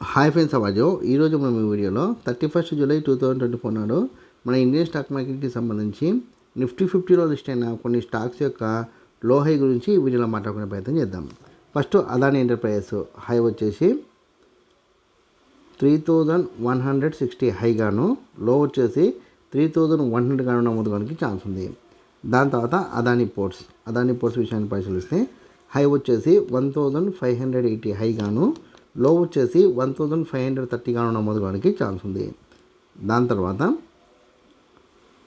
Hi friends అవాజు ఈరోజు మనం ఈ వీడియోలో thirty first July two thousand twenty four నాడు మన ఇండియన్ స్టాక్ మార్కెట్కి సంబంధించి నిఫ్టీ ఫిఫ్టీలో లిస్ట్ అయిన కొన్ని స్టాక్స్ యొక్క లో హై గురించి ఈ వీడియోలో మాట్లాడుకునే ప్రయత్నం చేద్దాం. ఫస్ట్ అదాని ఎంటర్ప్రైజెస్ హై వచ్చేసి three thousand one hundred sixty హైగాను లో వచ్చేసి త్రీ థౌజండ్ వన్ హండ్రెడ్ గాను నమోదుకోవడానికి ఛాన్స్ ఉంది. దాని తర్వాత అదాని పోర్ట్స్ అదాని పోర్ట్స్ విషయాన్ని పరిశీలిస్తే హై వచ్చేసి one thousand five hundred eighty హైగాను లో వచ్చేసి వన్ థౌజండ్ ఫైవ్ హండ్రెడ్ థర్టీగాను నమోదు కావడానికి ఛాన్స్ ఉంది. దాని తర్వాత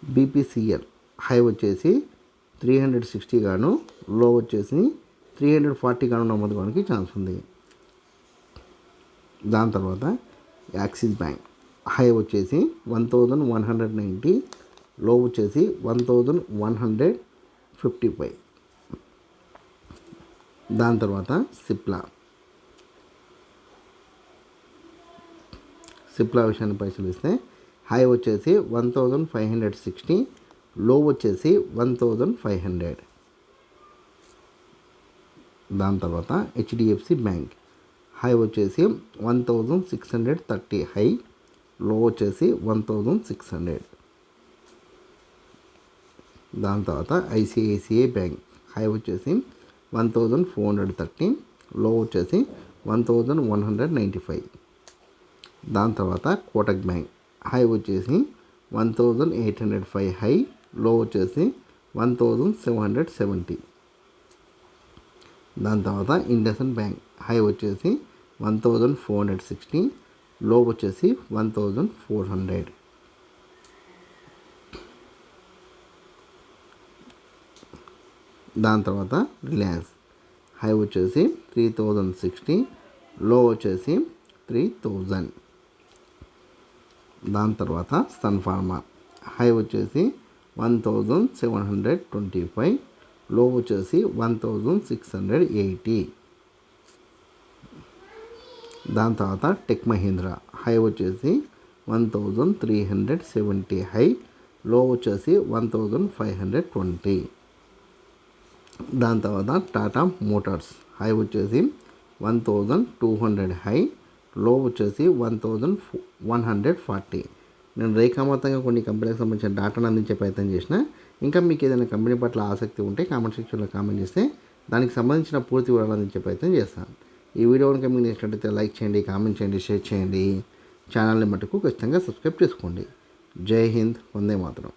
బీపీసీఎల్ హై వచ్చేసి త్రీ హండ్రెడ్ సిక్స్టీ గాను లో వచ్చేసి త్రీ హండ్రెడ్ ఫార్టీ గాను నమోదు కావడానికి ఛాన్స్ ఉంది. దాని తర్వాత యాక్సిస్ బ్యాంక్ హై వచ్చేసి one thousand one hundred ninety low వచ్చేసి one thousand one hundred fifty five. దాని తర్వాత సిప్లా సిప్లా విషయాన్ని పరిశీలిస్తే హై వచ్చేసి one thousand five hundred sixty low వచ్చేసి వన్ థౌజండ్ ఫైవ్ హండ్రెడ్. దాని తర్వాత హెచ్డిఎఫ్సి బ్యాంక్. హై వచ్చేసి one thousand six hundred thirty high low వచ్చేసి వన్ థౌజండ్ సిక్స్ హండ్రెడ్. దాని తర్వాత ఐసిఐసిఐ బ్యాంక్. హై వచ్చేసి one thousand four hundred thirty low వచ్చేసి one thousand one hundred ninety five. దాని తర్వాత కోటక్ బ్యాంక్. హై వచ్చేసి one thousand eight hundred five. High low వచ్చేసి one thousand seven hundred seventy. దాని తర్వాత ఇండసన్ బ్యాంక్. హై వచ్చేసి one thousand four hundred sixty. Low వచ్చేసి one thousand four hundred. దాని తర్వాత రిలయన్స్. హై వచ్చేసి త్రీ థౌజండ్ సిక్స్టీ. లో వచ్చేసి త్రీ థౌజండ్. దాని తర్వాత సన్ ఫార్మా. హై వచ్చేసి one thousand seven hundred twenty five low వచ్చేసి one thousand six hundred eighty. దాని తర్వాత టెక్ మహీంద్రా. హై వచ్చేసి one thousand three hundred seventy. High low వచ్చేసి one thousand five hundred twenty. దాని తర్వాత టాటా మోటార్స్. హై వచ్చేసి one thousand two hundred. High low వచ్చేసి one thousand one hundred forty. నేను రేఖామతంగా కొన్ని కంపెనీకి సంబంధించిన డాటాను అందించే ప్రయత్నం చేసిన ఇంకా మీకు ఏదైనా కంపెనీ పట్ల ఆసక్తి ఉంటే కామెంట్ సెక్షన్లో కామెంట్ చేస్తే దానికి సంబంధించిన పూర్తి వివరాలు అందించే ప్రయత్నం చేస్తాను ఈ వీడియో కనుక మీకు నచ్చినట్లయితే లైక్ చేయండి కామెంట్ చేయండి షేర్ చేయండి. ఛానల్ని మటుకు ఖచ్చితంగా సబ్స్క్రైబ్ చేసుకోండి. జై హింద్ వందే మాత్రం.